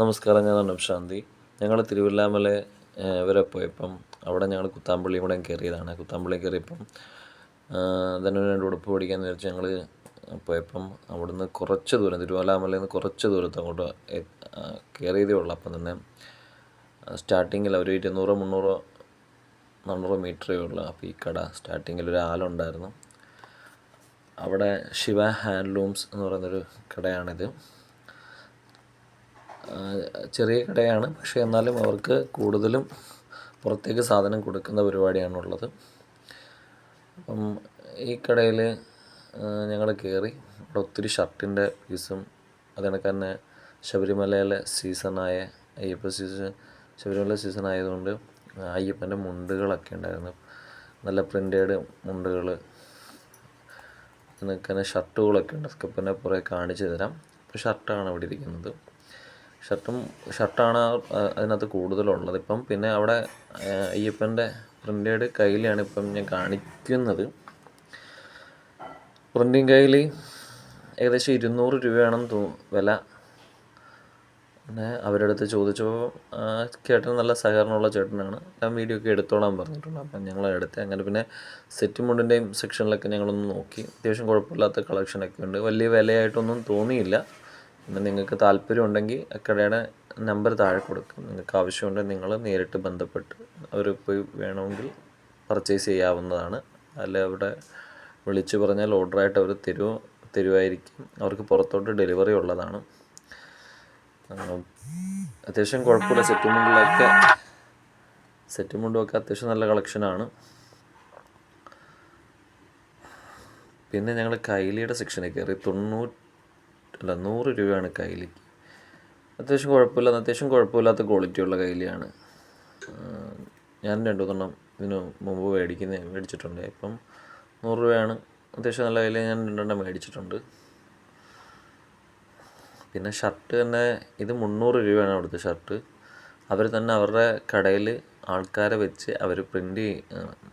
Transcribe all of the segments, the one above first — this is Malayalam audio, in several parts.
നമസ്കാരം ഞാൻ അനൂപ് ശാന്തി. ഞങ്ങൾ തിരുവല്ലാമല വരെ പോയപ്പം അവിടെ ഞങ്ങൾ കുത്താമ്പള്ളി കൂടെ കയറിയതാണ്. കുത്താമ്പള്ളി കയറിയപ്പം തന്നെ രണ്ട് ഉടുപ്പ് പഠിക്കാൻ വിചാരിച്ച് ഞങ്ങൾ പോയപ്പം അവിടുന്ന് കുറച്ച് ദൂരം തിരുവല്ലാമലയിൽ നിന്ന് കുറച്ച് ദൂരത്ത് അങ്ങോട്ട് കയറിയതേ ഉള്ളൂ. അപ്പം തന്നെ സ്റ്റാർട്ടിങ്ങിൽ ഒരു ഇരുന്നൂറോ മുന്നൂറോ നാനൂറോ മീറ്ററേ ഉള്ളൂ. അപ്പോൾ ഈ കട സ്റ്റാർട്ടിങ്ങിൽ ഒരു ആലുണ്ടായിരുന്നു അവിടെ ശിവ ഹാൻഡ്ലൂംസ് എന്ന് പറയുന്നൊരു കടയാണിത്. ചെറിയ കടയാണ് പക്ഷേ എന്നാലും അവർക്ക് കൂടുതലും പുറത്തേക്ക് സാധനം കൊടുക്കുന്ന പരിപാടിയാണുള്ളത്. അപ്പം ഈ കടയിൽ ഞങ്ങൾ കയറി അവിടെ ഒത്തിരി ഷർട്ടിന്റെ പീസും അതിനൊക്കെ തന്നെ ശബരിമലയിലെ സീസണായ അയ്യപ്പ സീസൺ ശബരിമല സീസൺ ആയതുകൊണ്ട് അയ്യപ്പന്റെ മുണ്ടുകളൊക്കെ ഉണ്ടായിരുന്നു. നല്ല പ്രിന്റേഡ് മുണ്ടുകൾ അതിനൊക്കെ തന്നെ ഷർട്ടുകളൊക്കെ ഉണ്ട്. അതൊക്കെ പിന്നെ കുറേ കാണിച്ചു തരാം. ഇപ്പോൾ ഷർട്ടാണ് ഇവിടെ ഇരിക്കുന്നത്. ഷർട്ടും ഷർട്ടാണ് അതിനകത്ത് കൂടുതലുള്ളത്. ഇപ്പം പിന്നെ അവിടെ അയ്യപ്പന്റെ പ്രിന്റേഡ് കയ്യിലാണ് ഇപ്പം ഞാൻ കാണിക്കുന്നത്. പ്രിന്റിങ് കയ്യിൽ ഏകദേശം ഇരുന്നൂറ് രൂപയാണെന്ന് തോ വില. പിന്നെ അവരുടെ അടുത്ത് ചോദിച്ചപ്പോൾ ചേട്ടൻ നല്ല സഹകരണമുള്ള ചേട്ടനാണ്. ഞാൻ വീഡിയോ ഒക്കെ എടുത്തോളാൻ പറഞ്ഞിട്ടുണ്ട്. അപ്പം ഞങ്ങൾ എടുത്ത് അങ്ങനെ. പിന്നെ സെറ്റ് മുണ്ടിന്റെയും സെക്ഷനിലൊക്കെ ഞങ്ങളൊന്ന് നോക്കി. അത്യാവശ്യം കുഴപ്പമില്ലാത്ത കളക്ഷനൊക്കെ ഉണ്ട്. വലിയ വിലയായിട്ടൊന്നും തോന്നിയില്ല. പിന്നെ നിങ്ങൾക്ക് താല്പര്യം ഉണ്ടെങ്കിൽ ആ കടയുടെ നമ്പർ താഴെ കൊടുക്കും. നിങ്ങൾക്ക് ആവശ്യമുണ്ടെങ്കിൽ നിങ്ങൾ നേരിട്ട് ബന്ധപ്പെട്ട് അവർ പോയി വേണമെങ്കിൽ പർച്ചേസ് ചെയ്യാവുന്നതാണ്. അല്ലെ അവിടെ വിളിച്ചു പറഞ്ഞാൽ ഓർഡറായിട്ട് അവർ തരുമോ തരുമായിരിക്കും. അവർക്ക് പുറത്തോട്ട് ഡെലിവറി ഉള്ളതാണ്. അത്യാവശ്യം കുഴപ്പമില്ല. സെറ്റ് സെറ്റുമുണ്ടൊക്കെ അത്യാവശ്യം നല്ല കളക്ഷനാണ് പിന്നെ ഞങ്ങൾ കൈലിയുടെ സെക്ഷനിൽ കയറി തൊണ്ണൂറ്റി അല്ല നൂറ് രൂപയാണ് കൈലി അത്യാവശ്യം കുഴപ്പമില്ല. അത്യാവശ്യം കുഴപ്പമില്ലാത്ത ക്വാളിറ്റിയുള്ള കൈലിയാണ് ഞാൻ രണ്ടു മൂന്നെണ്ണം ഇതിന് മുമ്പ് മേടിക്കുന്ന മേടിച്ചിട്ടുണ്ട്. ഇപ്പം നൂറ് രൂപയാണ്. അത്യാവശ്യം നല്ല കയ്യിൽ ഞാൻ രണ്ടെണ്ണം മേടിച്ചിട്ടുണ്ട്. പിന്നെ ഷർട്ട് തന്നെ ഇത് മുന്നൂറ് രൂപയാണ് അവിടുത്തെ ഷർട്ട് അവർ തന്നെ അവരുടെ കടയിൽ ആൾക്കാരെ വെച്ച് അവർ പ്രിന്റ്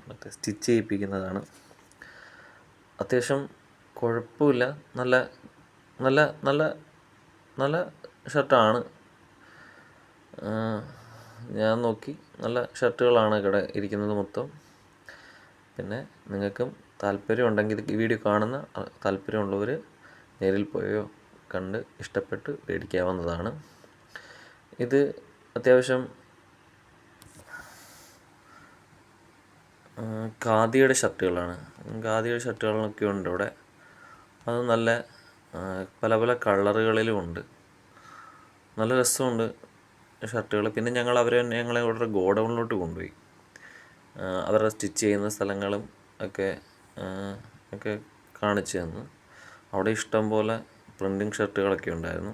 മറ്റേ സ്റ്റിച്ച് ചെയ്യിപ്പിക്കുന്നതാണ്. അത്യാവശ്യം കുഴപ്പമില്ല. നല്ല നല്ല നല്ല നല്ല ഷർട്ടാണ്. ഞാൻ നോക്കി. നല്ല ഷർട്ടുകളാണ് ഇവിടെ ഇരിക്കുന്നത് മൊത്തം. പിന്നെ നിങ്ങൾക്കും താല്പര്യം ഉണ്ടെങ്കിൽ ഈ വീഡിയോ കാണുന്ന താല്പര്യമുള്ളവർ നേരിൽ പോയോ കണ്ട് ഇഷ്ടപ്പെട്ട് മേടിക്കാവുന്നതാണ് ഇത് അത്യാവശ്യം ഖാദിയുടെ ഷർട്ടുകളാണ്. ഖാദിയുടെ ഷർട്ടുകളൊക്കെ ഉണ്ട് ഇവിടെ. അത് നല്ല പല പല കളറുകളിലും ഉണ്ട്. നല്ല രസമുണ്ട് ഷർട്ടുകൾ പിന്നെ ഞങ്ങൾ അവരെ ഞങ്ങളെ ഇവിടെ ഗോഡൗണിലോട്ട് കൊണ്ടുപോയി. അവരുടെ സ്റ്റിച്ച് ചെയ്യുന്ന സ്ഥലങ്ങളും ഒക്കെ ഒക്കെ കാണിച്ചു തന്നു. അവിടെ ഇഷ്ടം പോലെ പ്രിന്റിങ് ഷർട്ടുകളൊക്കെ ഉണ്ടായിരുന്നു.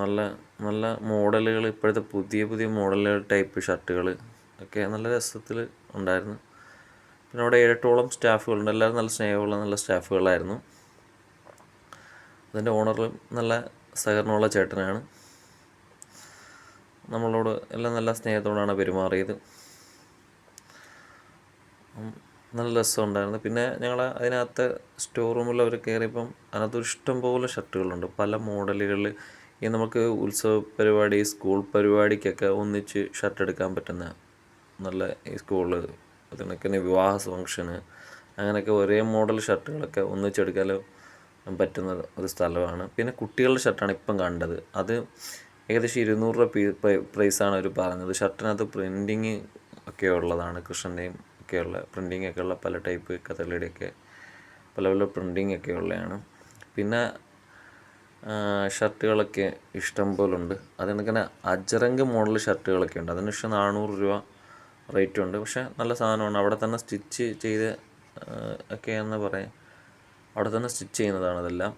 നല്ല നല്ല മോഡലുകൾ ഇപ്പോഴത്തെ പുതിയ പുതിയ മോഡലുകൾ ടൈപ്പ് ഷർട്ടുകൾ ഒക്കെ നല്ല രസത്തിൽ ഉണ്ടായിരുന്നു. പിന്നെ അവിടെ ഏഴെട്ടോളം സ്റ്റാഫുകളുണ്ട്. എല്ലാവരും നല്ല സ്നേഹമുള്ള നല്ല സ്റ്റാഫുകളായിരുന്നു. അതിന്റെ ഓണറും നല്ല സഹകരണമുള്ള ചേട്ടനാണ്. നമ്മളോട് എല്ലാം നല്ല സ്നേഹത്തോടാണ് പെരുമാറിയത്. നല്ല രസമുണ്ടായിരുന്നു. പിന്നെ ഞങ്ങൾ അതിനകത്ത് സ്റ്റോർ റൂമിൽ അവർ കയറിയപ്പം അതിനകത്ത് ഇഷ്ടം പോലെ ഷർട്ടുകളുണ്ട്. പല മോഡലുകളിൽ ഈ നമുക്ക് ഉത്സവ പരിപാടി സ്കൂൾ പരിപാടിക്കൊക്കെ ഒന്നിച്ച് ഷർട്ട് എടുക്കാൻ പറ്റുന്ന നല്ല ഈ സ്കൂളിൽ അതിനൊക്കെ വിവാഹ ഫംഗ്ഷന്. അങ്ങനെയൊക്കെ ഒരേ മോഡൽ ഷർട്ടുകളൊക്കെ ഒന്നിച്ചെടുക്കാൻ പറ്റുന്ന ഒരു സ്ഥലമാണ്. പിന്നെ കുട്ടികളുടെ ഷർട്ടാണ് ഇപ്പം കണ്ടത്. അത് ഏകദേശം ഇരുന്നൂറ് രൂപ പ്രൈസാണ് അവർ പറഞ്ഞത്. ഷർട്ടിനകത്ത് പ്രിന്റിങ് ഒക്കെ ഉള്ളതാണ് കൃഷ്ണന്റെയും ഒക്കെയുള്ള പ്രിന്റിങ് ഒക്കെ ഉള്ള പല ടൈപ്പ് കഥകളിയുടെയൊക്കെ പല പല പ്രിന്റിങ് ഒക്കെ ഉള്ളതാണ്. പിന്നെ ഷർട്ടുകളൊക്കെ ഇഷ്ടം പോലെ ഉണ്ട് അതിനൊക്കെ അജറങ്ക് മോഡൽ ഷർട്ടുകളൊക്കെ ഉണ്ട്. അതിന് പക്ഷേ നാനൂറ് രൂപ റേറ്റ് ഉണ്ട്. പക്ഷേ നല്ല സാധനമാണ്. അവിടെ തന്നെ സ്റ്റിച്ച് ചെയ്ത് ഒക്കെ ഒക്കെയെന്ന് പറയാം. അവിടെ തന്നെ സ്റ്റിച്ച് ചെയ്യുന്നതാണ് അതെല്ലാം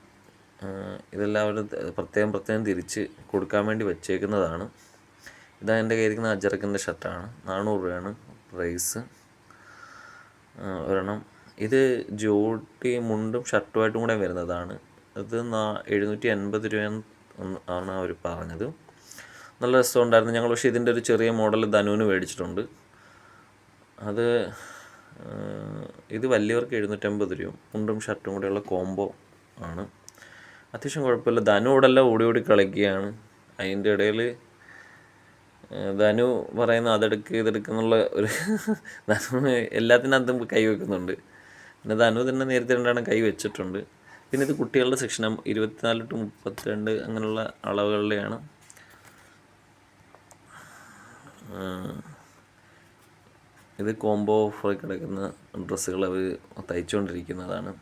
ആ, ഇതെല്ലാം അവർ പ്രത്യേകം പ്രത്യേകം തിരിച്ച് കൊടുക്കാൻ വേണ്ടി വെച്ചേക്കുന്നതാണ്. ഇതാ എന്റെ കയ്യിരിക്കുന്ന അജറക്കിന്റെ ഷർട്ടാണ്. നാനൂറ് രൂപയാണ് പ്രൈസ്. ഒരെണ്ണം. ഇത് ജോട്ടി മുണ്ടും ഷർട്ടുമായിട്ടും കൂടെ വരുന്നതാണ്. ഇത് നാ എഴുന്നൂറ്റി എൺപത് രൂപ ആണ് അവർ പറഞ്ഞത്. നല്ല രസമുണ്ടായിരുന്നു ഞങ്ങൾ. പക്ഷേ ഇതിന്റെ ഒരു ചെറിയ മോഡൽ ധനുവിന് മേടിച്ചിട്ടുണ്ട്. അത് ഇത് വലിയവർക്ക് എഴുന്നൂറ്റമ്പത് രൂപ. മുണ്ടും ഷർട്ടും കൂടെയുള്ള കോംബോ ആണ്. അത്യാവശ്യം കുഴപ്പമില്ല. ധനു ഇവിടെല്ലാം ഓടി ഓടി കളിക്കുകയാണ്. അതിന്റെ ഇടയിൽ ധനു പറയുന്ന അതെടുക്ക് ഇതെടുക്കുന്നുള്ള ഒരു ധനു എല്ലാത്തിനകത്തും കൈ വെക്കുന്നുണ്ട്. പിന്നെ ധനു തന്നെ നേരത്തെ രണ്ടാണ് കൈ വെച്ചിട്ടുണ്ട്. പിന്നെ ഇത് കുട്ടികളുടെ സെക്ഷൻ ഇരുപത്തിനാല് ടു മുപ്പത്തിരണ്ട് അങ്ങനെയുള്ള അളവുകളിലെയാണ്. ഇത് കോംബോ ഓഫറിൽ കിടക്കുന്ന ഡ്രസ്സുകൾ അവർ തയ്ച്ചുകൊണ്ടിരിക്കുന്നതാണ്.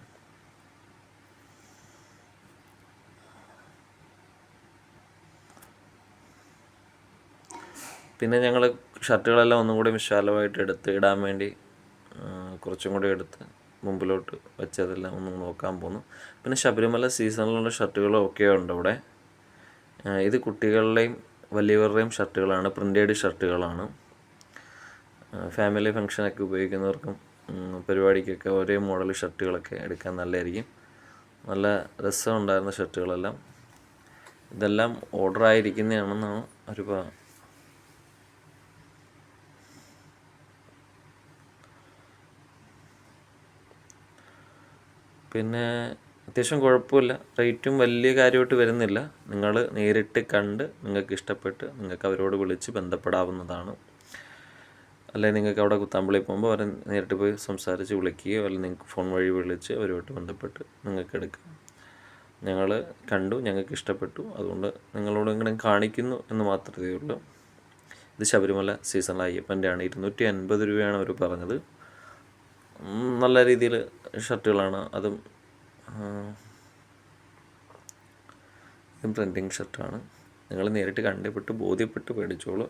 പിന്നെ ഞങ്ങൾ ഷർട്ടുകളെല്ലാം ഒന്നും കൂടി വിശാലമായിട്ട് എടുത്ത് ഇടാൻ വേണ്ടി കുറച്ചും കൂടി എടുത്ത് മുമ്പിലോട്ട് വെച്ചതെല്ലാം ഒന്ന് നോക്കാൻ പോന്നു. പിന്നെ ശബരിമല സീസണിലുള്ള ഷർട്ടുകളും ഒക്കെ ഉണ്ട് ഇവിടെ ഇത് കുട്ടികളുടെയും വലിയവരുടെയും ഷർട്ടുകളാണ് പ്രിന്റേഡ് ഷർട്ടുകളാണ്. ഫാമിലി ഫങ്ഷനൊക്കെ ഉപയോഗിക്കുന്നവർക്കും പരിപാടിക്കൊക്കെ ഒരേ മോഡൽ ഷർട്ടുകളൊക്കെ എടുക്കാൻ നല്ലതായിരിക്കും. നല്ല രസമുണ്ടായിരുന്ന ഷർട്ടുകളെല്ലാം ഇതെല്ലാം ഓർഡർ ആയിരിക്കുന്നതാണെന്നാണ് ഒരു പിന്നെ അത്യാവശ്യം കുഴപ്പമില്ല. റേറ്റും വലിയ കാര്യമായിട്ട് വരുന്നില്ല. നിങ്ങൾ നേരിട്ട് കണ്ട് നിങ്ങൾക്ക് ഇഷ്ടപ്പെട്ട് നിങ്ങൾക്ക് അവരോട് വിളിച്ച് ബന്ധപ്പെടാവുന്നതാണ്. അല്ലെങ്കിൽ നിങ്ങൾക്ക് അവിടെ കുത്താമ്പളി പോകുമ്പോൾ അവരെ നേരിട്ട് പോയി സംസാരിച്ച് വിളിക്കുകയോ അല്ലെങ്കിൽ നിങ്ങൾക്ക് ഫോൺ വഴി വിളിച്ച് അവരുമായിട്ട് ബന്ധപ്പെട്ട് നിങ്ങൾക്ക് എടുക്കാം. ഞങ്ങൾ കണ്ടു ഞങ്ങൾക്ക് ഇഷ്ടപ്പെട്ടു. അതുകൊണ്ട് നിങ്ങളോട് ഇങ്ങനെ കാണിക്കുന്നു എന്ന് മാത്രമേ ഉള്ളൂ. ഇത് ശബരിമല സീസണൽ അയ്യപ്പന്റെ ആണ് ഇരുന്നൂറ്റി അൻപത് രൂപയാണ് അവർ പറഞ്ഞത്. നല്ല രീതിയിൽ ഷർട്ടുകളാണ്. അതും പ്രിന്റിങ് ഷർട്ടാണ് നിങ്ങൾ നേരിട്ട് കണ്ടുപെട്ട് ബോധ്യപ്പെട്ട് മേടിച്ചോളൂ.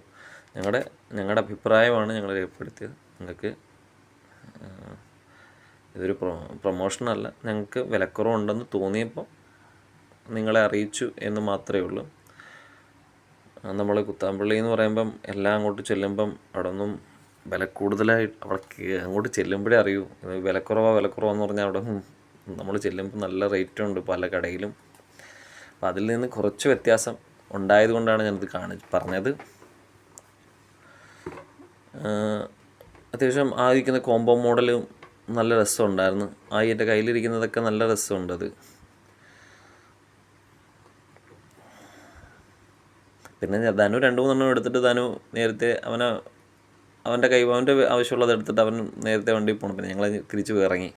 ഞങ്ങളുടെ ഞങ്ങളുടെ അഭിപ്രായമാണ് ഞങ്ങൾ രേഖപ്പെടുത്തിയത്. നിങ്ങൾക്ക് ഇതൊരു പ്രൊ പ്രൊമോഷനല്ല. ഞങ്ങൾക്ക് വിലക്കുറവുണ്ടെന്ന് തോന്നിയപ്പോൾ നിങ്ങളെ അറിയിച്ചു എന്ന് മാത്രമേ ഉള്ളൂ. നമ്മൾ കുത്താമ്പള്ളി എന്ന് പറയുമ്പം എല്ലാം അങ്ങോട്ട് ചെല്ലുമ്പം അവിടെ ഒന്നും വില കൂടുതലായിട്ട് അവിടെ അങ്ങോട്ട് ചെല്ലുമ്പോഴേ അറിയൂ. വിലക്കുറവാ വിലക്കുറവാന്ന് പറഞ്ഞാൽ അവിടെ നമ്മൾ ചെല്ലുമ്പോൾ നല്ല റേറ്റ് ഉണ്ട് പല കടയിലും. അപ്പം അതിൽ നിന്ന് കുറച്ച് വ്യത്യാസം ഉണ്ടായതുകൊണ്ടാണ് ഞാനിത് കാണി പറഞ്ഞത്. അത്യാവശ്യം ആയിരിക്കുന്ന കോംബോ മോഡലും നല്ല രസമുണ്ടായിരുന്നു. ആ എന്റെ കയ്യിലിരിക്കുന്നതൊക്കെ നല്ല രസമുണ്ട് അത്. പിന്നെ ധനു രണ്ട് മൂന്നെണ്ണം എടുത്തിട്ട് ധനു നേരത്തെ അവനെ അവന്റെ കൈ അവന്റെ ആവശ്യമുള്ളത് എടുത്തിട്ട് അവൻ നേരത്തെ വണ്ടി പോകണം പിന്നെ ഞങ്ങൾ തിരിച്ച് ഇറങ്ങി